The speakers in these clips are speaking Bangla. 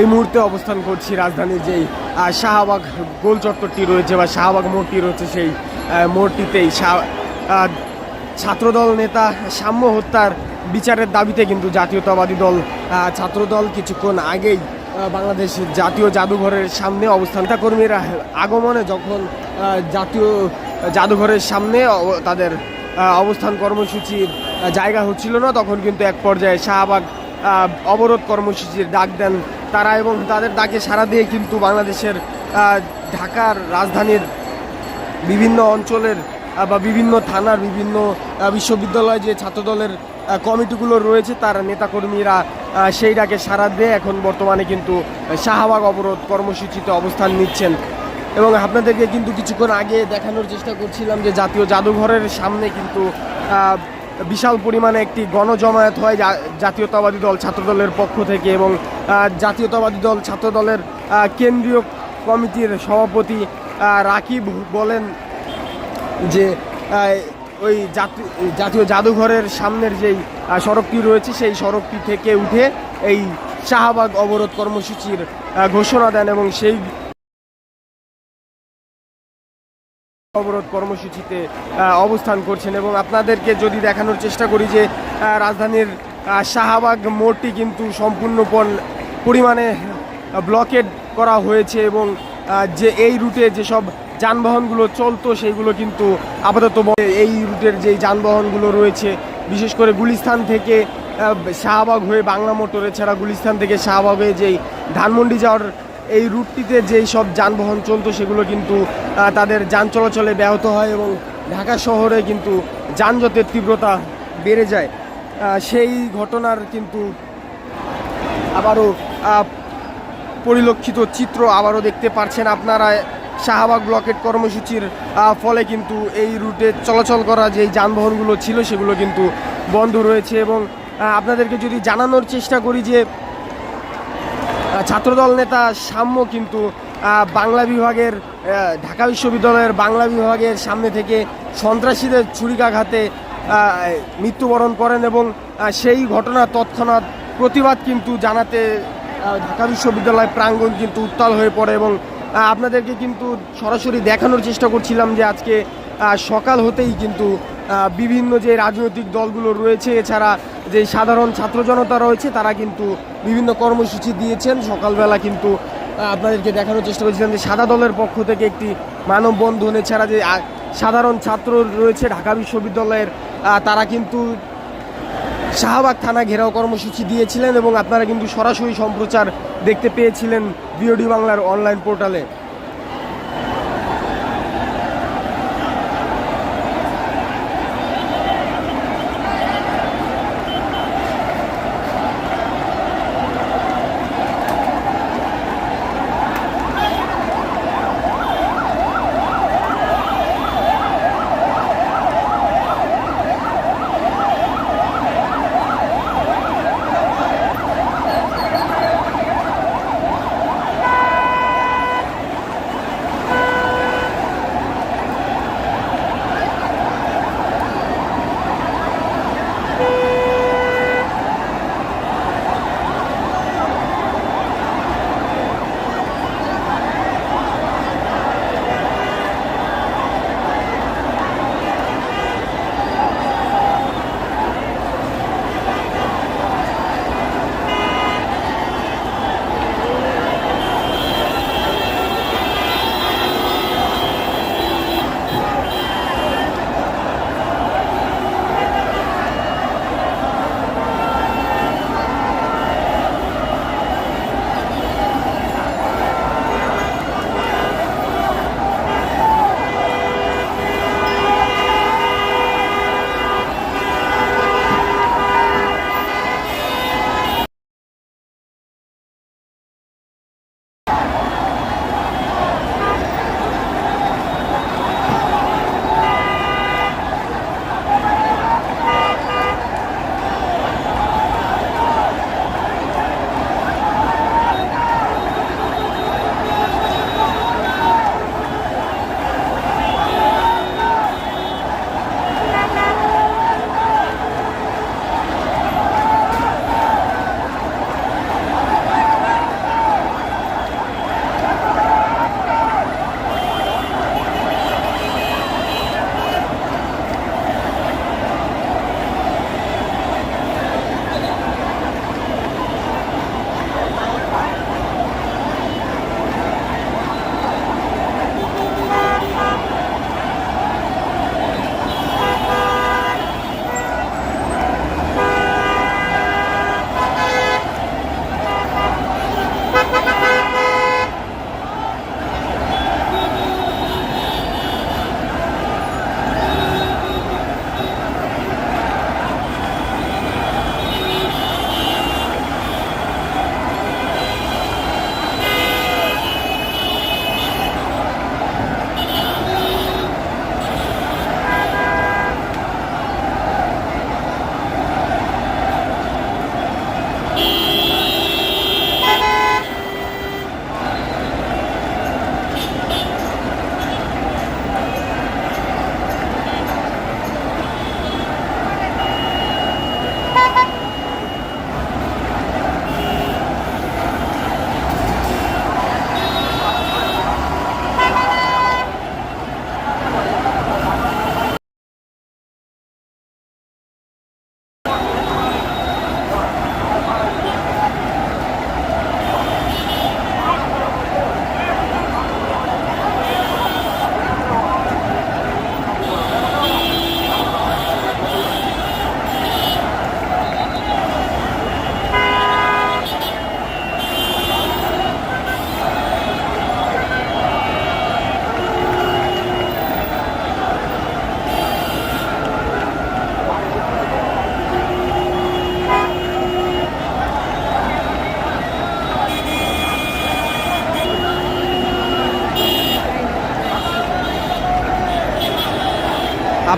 এই মুহূর্তে অবস্থান করছি রাজধানীর যেই শাহবাগ গোল চত্বরটি রয়েছে বা শাহবাগ মোড়টি রয়েছে সেই মোড়টিতেই। ছাত্রদল নেতা সাম্য হত্যার বিচারের দাবিতে কিন্তু জাতীয়তাবাদী দল ছাত্রদল কিছুক্ষণ আগেই বাংলাদেশ জাতীয় জাদুঘরের সামনে অবস্থান কর্মীরা আগমনে যখন জাতীয় জাদুঘরের সামনে তাদের অবস্থান কর্মসূচির জায়গা হচ্ছিল না, তখন কিন্তু এক পর্যায়ে শাহবাগ অবরোধ কর্মসূচির ডাক দেন তারা এবং তাদের ডাকে সাড়া দিয়ে কিন্তু বাংলাদেশের ঢাকার রাজধানীর বিভিন্ন অঞ্চলের বা বিভিন্ন থানার, বিভিন্ন বিশ্ববিদ্যালয়ে যে ছাত্রদলের কমিটিগুলো রয়েছে, তার নেতাকর্মীরা সেই ডাকে সাড়া দিয়ে এখন বর্তমানে কিন্তু শাহবাগ অবরোধ কর্মসূচিতে অবস্থান নিচ্ছেন। এবং আপনাদেরকে কিন্তু কিছুক্ষণ আগে দেখানোর চেষ্টা করছিলাম যে জাতীয় জাদুঘরের সামনে কিন্তু বিশাল পরিমাণে একটি গণজমায়েত হয় জাতীয়তাবাদী দল ছাত্রদলের পক্ষ থেকে এবং জাতীয়তাবাদী দল ছাত্রদলের কেন্দ্রীয় কমিটির সভাপতি রাকিব বলেন যে ওই জাতি- জাতীয় জাদুঘরের সামনের যেই সড়কটি রয়েছে সেই সড়কটি থেকে উঠে এই শাহবাগ অবরোধ কর্মসূচির ঘোষণা দেন এবং সেই অবরোধ কর্মসূচিতে অবস্থান করছেন এবং আপনাদেরকে যদি দেখানোর চেষ্টা করি যে রাজধানীর শাহবাগ মোড়টি কিন্তু সম্পূর্ণপণ পরিমাণে ব্লকেড করা হয়েছে এবং যে এই রুটে যেসব যানবাহনগুলো চলতো সেইগুলো কিন্তু আপাতত। এই রুটের যেই যানবাহনগুলো রয়েছে, বিশেষ করে গুলিস্তান থেকে শাহবাগ হয়ে বাংলা মোটর এছাড়া গুলিস্তান থেকে শাহবাগ হয়ে যেই ধানমন্ডি যাওয়ার এই রুটটিতে যেই সব যানবাহন চলতো সেগুলো কিন্তু তাদের যান চলাচলে ব্যাহত হয় এবং ঢাকা শহরে কিন্তু যানজটের তীব্রতা বেড়ে যায়। সেই ঘটনার কিন্তু আবারও পরিলক্ষিত চিত্র আবারও দেখতে পারছেন আপনারা। শাহবাগ ব্লকেট কর্মসূচির ফলে কিন্তু এই রুটে চলাচল করা যে যানবাহনগুলো ছিল সেগুলো কিন্তু বন্ধ রয়েছে এবং আপনাদেরকে যদি জানানোর চেষ্টা করি যে ছাত্রদল নেতা সাম্য কিন্তু বাংলা বিভাগের ঢাকা বিশ্ববিদ্যালয়ের বাংলা বিভাগের সামনে থেকে সন্ত্রাসীদের ছুরিকাঘাতে মৃত্যুবরণ করেন এবং সেই ঘটনা তৎক্ষণাৎ প্রতিবাদ কিন্তু জানাতে ঢাকা বিশ্ববিদ্যালয় প্রাঙ্গণ কিন্তু উত্তাল হয়ে পড়ে এবং আপনাদেরকে কিন্তু সরাসরি দেখানোর চেষ্টা করছিলাম যে আজকে সকাল হতেই কিন্তু বিভিন্ন যে রাজনৈতিক দলগুলো রয়েছে, এছাড়া যে সাধারণ ছাত্র জনতা রয়েছে, তারা কিন্তু বিভিন্ন কর্মসূচি দিয়েছেন। সকালবেলা কিন্তু আপনাদেরকে দেখানোর চেষ্টা করছিলাম যে সাদা দলের পক্ষ থেকে একটি মানববন্ধন এছাড়া যে সাধারণ ছাত্র রয়েছে ঢাকা বিশ্ববিদ্যালয়ের তারা কিন্তু শাহবাগ থানা ঘেরাও কর্মসূচি দিয়েছিলেন এবং আপনারা কিন্তু সরাসরি সম্প্রচার দেখতে পেয়েছিলেন বিওডি বাংলার অনলাইন পোর্টালে।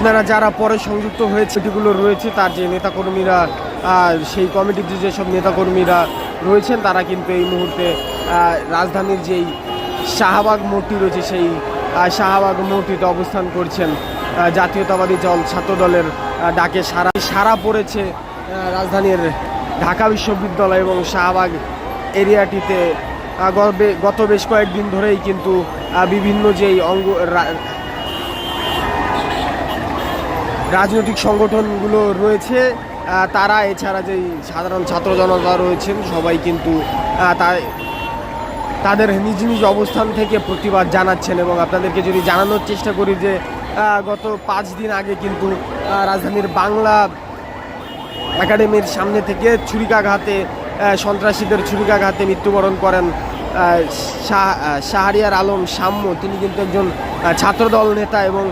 আপনারা যারা পরে সংযুক্ত হয়েছে যেগুলো রয়েছে, তার যে নেতাকর্মীরা সেই কমিটিতে যেসব নেতাকর্মীরা রয়েছেন, তারা কিন্তু এই মুহূর্তে রাজধানীর যেই শাহবাগ মোড়টি রয়েছে, সেই শাহবাগ মোড়টিতে অবস্থান করছেন জাতীয়তাবাদী দল ছাত্র দলের ডাকে সারা। সারা পড়েছে রাজধানীর ঢাকা বিশ্ববিদ্যালয় এবং শাহবাগ এরিয়াটিতে। গত বেশ কয়েকদিন ধরেই কিন্তু বিভিন্ন যেই অঙ্গ রাজনৈতিক সংগঠনগুলো রয়েছে তারা এছাড়া যেই সাধারণ ছাত্র জনতা রয়েছেন, সবাই কিন্তু তাদের নিজ নিজ অবস্থান থেকে প্রতিবাদ জানাচ্ছেন এবং আপনাদেরকে যদি জানানোর চেষ্টা করি যে গত পাঁচ দিন আগে কিন্তু রাজধানীর বাংলা একাডেমির সামনে থেকে ছুরিকাঘাতে সন্ত্রাসীদের ছুরিকাঘাতে মৃত্যুবরণ করেন শাহরিয়ার আলম সাম্য। তিনি কিন্তু একজন ছাত্রদল নেতা এবং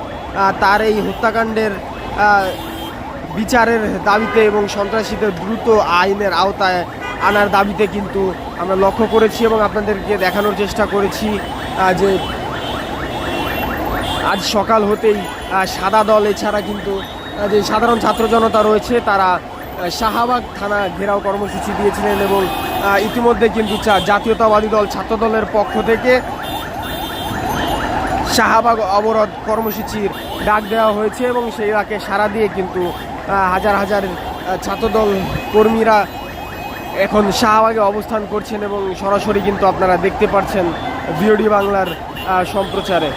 তার এই হত্যাকাণ্ডের বিচারের দাবিতে এবং সন্ত্রাসীদের দ্রুত আইনের আওতায় আনার দাবিতে কিন্তু আমরা লক্ষ্য করেছি এবং আপনাদেরকে দেখানোর চেষ্টা করেছি যে আজ সকাল হতেই সাদা দল এছাড়া কিন্তু যে সাধারণ ছাত্র জনতা রয়েছে, তারা শাহবাগ থানা ঘেরাও কর্মসূচি দিয়েছিলেন এবং ইতিমধ্যে কিন্তু জাতীয়তাবাদী দল ছাত্র দলের পক্ষ থেকে শাহবাগ অবরোধ কর্মসূচির ডাক দেওয়া হয়েছে এবং সেই ডাকে সাড়া দিয়ে কিন্তু হাজার হাজার ছাত্রদল কর্মীরা এখন শাহবাগে অবস্থান করছেন এবং সরাসরি কিন্তু আপনারা দেখতে পাচ্ছেন বিওডি বাংলার সম্প্রচারে।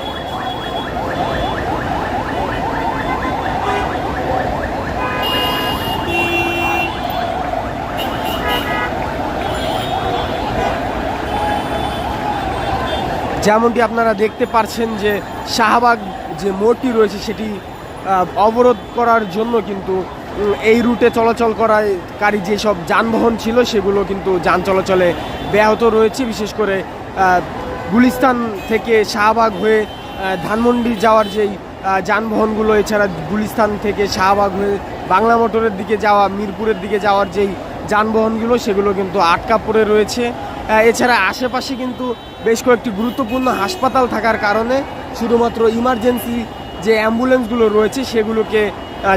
যেমনটি আপনারা দেখতে পারছেন যে শাহবাগ যে মোড়টি রয়েছে সেটি অবরোধ করার জন্য কিন্তু এই রুটে চলাচল করাকারী যেসব যানবাহন ছিল সেগুলো কিন্তু যান চলাচলে ব্যাহত রয়েছে। বিশেষ করে গুলিস্তান থেকে শাহবাগ হয়ে ধানমন্ডি যাওয়ার যেই যানবাহনগুলো, এছাড়া গুলিস্তান থেকে শাহবাগ হয়ে বাংলা মোটরের দিকে যাওয়া, মিরপুরের দিকে যাওয়ার যেই যানবাহনগুলো সেগুলো কিন্তু আটকা পড়ে রয়েছে। এছাড়া আশেপাশে কিন্তু বেশ কয়েকটি গুরুত্বপূর্ণ হাসপাতাল থাকার কারণে শুধুমাত্র ইমার্জেন্সি যে অ্যাম্বুলেন্সগুলো রয়েছে সেগুলোকে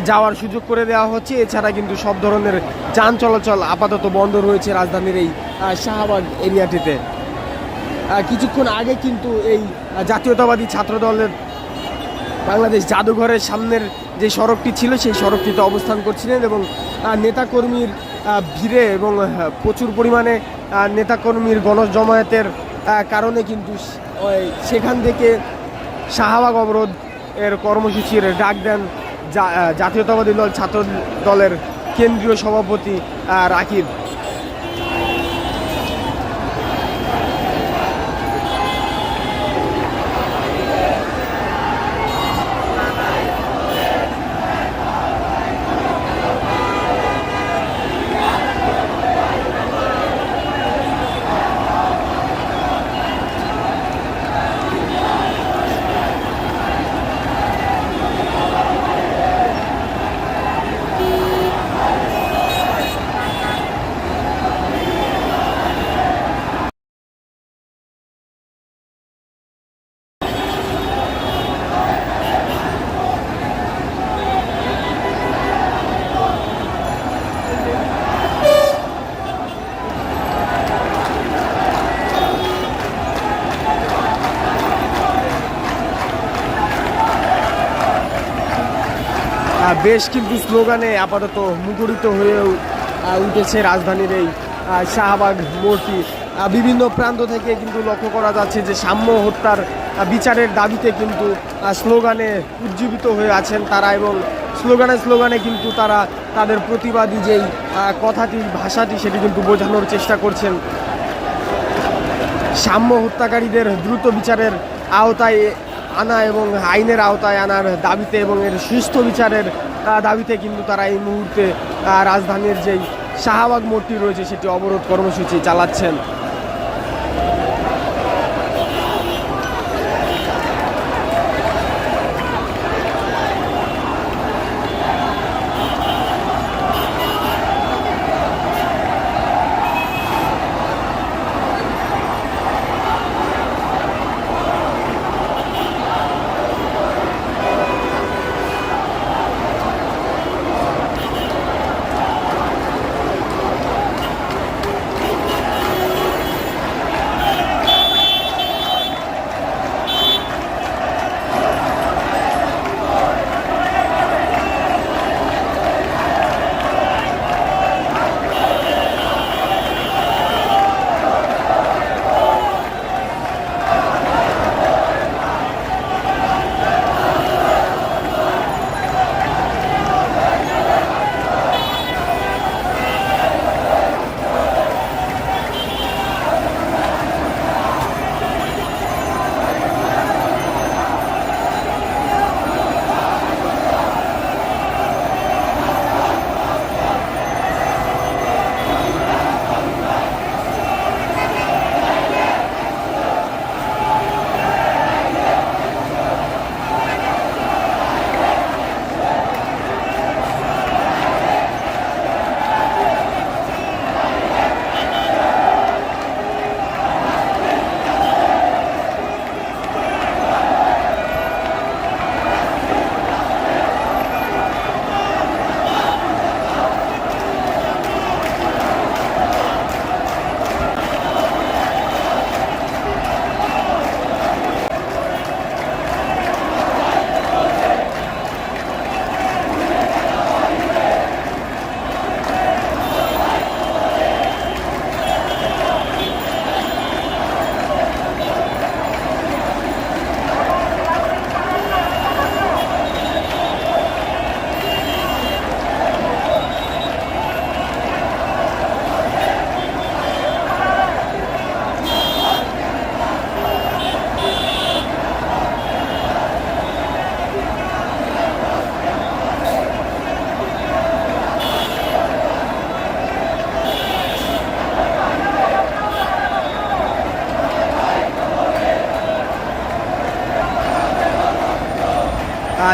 যাওয়ার সুযোগ করে দেওয়া হচ্ছে। এছাড়া কিন্তু সব ধরনের যান চলাচল আপাতত বন্ধ রয়েছে রাজধানীর এই শাহবাগ এরিয়াটিতে। কিছুক্ষণ আগে কিন্তু এই জাতীয়তাবাদী ছাত্র দলের বাংলাদেশ জাদুঘরের সামনের যে সড়কটি ছিল, সেই সড়কটিতে অবস্থান করছিলেন এবং নেতাকর্মীর ভিড়ে এবং প্রচুর পরিমাণে নেতাকর্মীর গণজমায়েতের কারণে কিন্তু সেখান থেকে শাহবাগ অবরোধ এর কর্মসূচির ডাক দেন জাতীয়তাবাদী দল, ছাত্র দলের কেন্দ্রীয় সভাপতি রাকিব। বেশ কিন্তু স্লোগানে আপাতত মুখরিত হয়েও উঠেছে রাজধানীর এই শাহবাগ মোড়টি। বিভিন্ন প্রান্ত থেকে কিন্তু লক্ষ্য করা যাচ্ছে যে সাম্য হত্যার বিচারের দাবিতে কিন্তু স্লোগানে উজ্জীবিত হয়ে আছেন তারা এবং স্লোগানে স্লোগানে কিন্তু তারা তাদের প্রতিবাদী যেই কথাটি, ভাষাটি সেটি কিন্তু বোঝানোর চেষ্টা করছেন। সাম্য হত্যাকারীদের দ্রুত বিচারের আওতায় আনা এবং আইনের আওতায় আনার দাবিতে এবং এর সুস্থ বিচারের দাবিতে কিন্তু তারা এই মুহূর্তে রাজধানীর যেই শাহবাগ মোড়টি রয়েছে সেটি অবরোধ কর্মসূচি চালাচ্ছেন।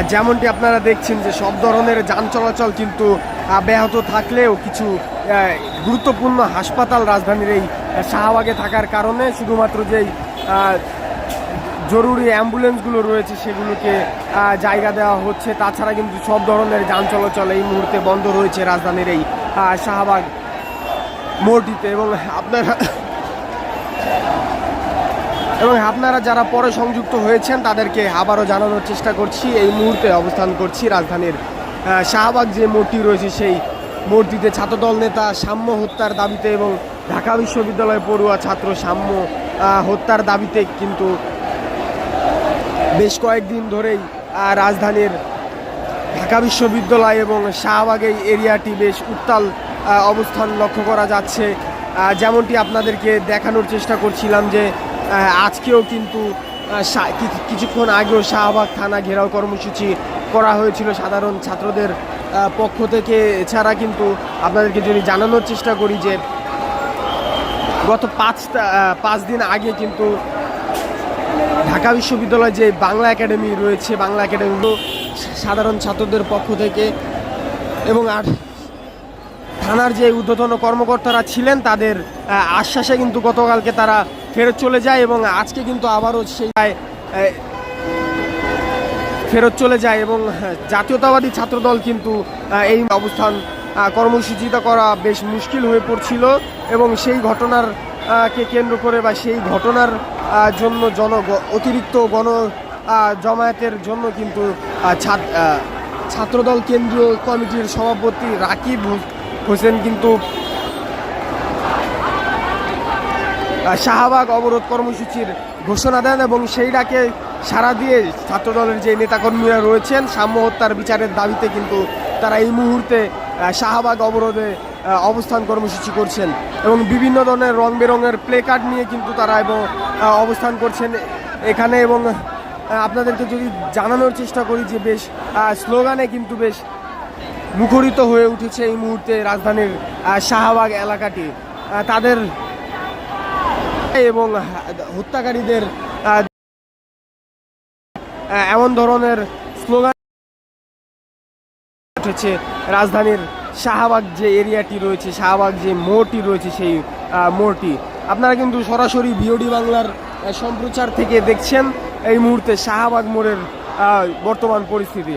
যেমনটি আপনারা দেখছেন যে সব ধরনের যান চলাচল কিন্তু ব্যাহত থাকলেও কিছু গুরুত্বপূর্ণ হাসপাতাল রাজধানীর এই শাহবাগে থাকার কারণে শুধুমাত্র যেই জরুরি অ্যাম্বুলেন্সগুলো রয়েছে সেগুলোকে জায়গা দেওয়া হচ্ছে, তাছাড়া কিন্তু সব ধরনের যান চলাচল এই মুহূর্তে বন্ধ রয়েছে রাজধানীর এই শাহবাগ মোড়টিতে এবং আপনারা এবং আপনারা যারা পরে সংযুক্ত হয়েছেন, তাদেরকে আবারও জানানোর চেষ্টা করছি। এই মুহূর্তে অবস্থান করছি রাজধানীর শাহবাগ যে মূর্তি রয়েছে, সেই মূর্তিতে ছাত্রদল নেতা সাম্য হত্যার দাবিতে এবং ঢাকা বিশ্ববিদ্যালয় পড়ুয়া ছাত্র সাম্য হত্যার দাবিতে কিন্তু বেশ কয়েকদিন ধরেই রাজধানীর ঢাকা বিশ্ববিদ্যালয় এবং শাহবাগ এই এরিয়াটি বেশ উত্তাল অবস্থান লক্ষ্য করা যাচ্ছে। যেমনটি আপনাদেরকে দেখানোর চেষ্টা করছিলাম যে আজকেও কিন্তু কিছুক্ষণ আগেও শাহবাগ থানা ঘেরাও কর্মসূচি করা হয়েছিল সাধারণ ছাত্রদের পক্ষ থেকে। এছাড়া কিন্তু আপনাদেরকে যদি জানানোর চেষ্টা করি যে, গত পাঁচ পাঁচ দিন আগে কিন্তু ঢাকা বিশ্ববিদ্যালয়ে যে বাংলা একাডেমি রয়েছে, বাংলা একাডেমিগুলো সাধারণ ছাত্রদের পক্ষ থেকে এবং আর থানার যে ঊর্ধ্বতন কর্মকর্তারা ছিলেন, তাদের আশ্বাসে কিন্তু গতকালকে তারা ফেরত চলে যায় এবং আজকে কিন্তু আবারও সেই ফেরত চলে যায় এবং জাতীয়তাবাদী ছাত্রদল কিন্তু এই অবস্থান আহ, কর্মসূচিটা করা বেশ মুশকিল হয়ে পড়ছিল এবং সেই ঘটনার কে কেন্দ্র করে বা সেই ঘটনার জন্য জন অতিরিক্ত গণ জমায়েতের জন্য কিন্তু ছাত্রদল কেন্দ্রীয় কমিটির সভাপতি রাকিব হোসেন কিন্তু শাহবাগ অবরোধ কর্মসূচির ঘোষণা দেন এবং সেই ডাকে সারা দিয়ে ছাত্রদলের যে নেতাকর্মীরা রয়েছেন, সাম্য হত্যার বিচারের দাবিতে কিন্তু তারা এই মুহূর্তে শাহবাগ অবরোধে অবস্থান কর্মসূচি করছেন এবং বিভিন্ন ধরনের রং বেরঙের প্লে কার্ড নিয়ে কিন্তু তারা এবং অবস্থান করছেন এখানে এবং আপনাদেরকে যদি জানানোর চেষ্টা করি যে বেশ স্লোগানে কিন্তু বেশ মুখরিত হয়ে উঠেছে এই মুহূর্তে রাজধানীর শাহবাগ এলাকাটি। তাদের এবং হত্যাকারীদের এমন ধরনের স্লোগান উঠেছে। রাজধানীর শাহবাগ যে এরিয়াটি রয়েছে, শাহবাগ যে মোড়টি রয়েছে সেই মোড়টি। আপনারা কিন্তু সরাসরি বিওডি বাংলার সম্প্রচার থেকে দেখছেন এই মুহূর্তে শাহবাগ মোড়ের বর্তমান পরিস্থিতি।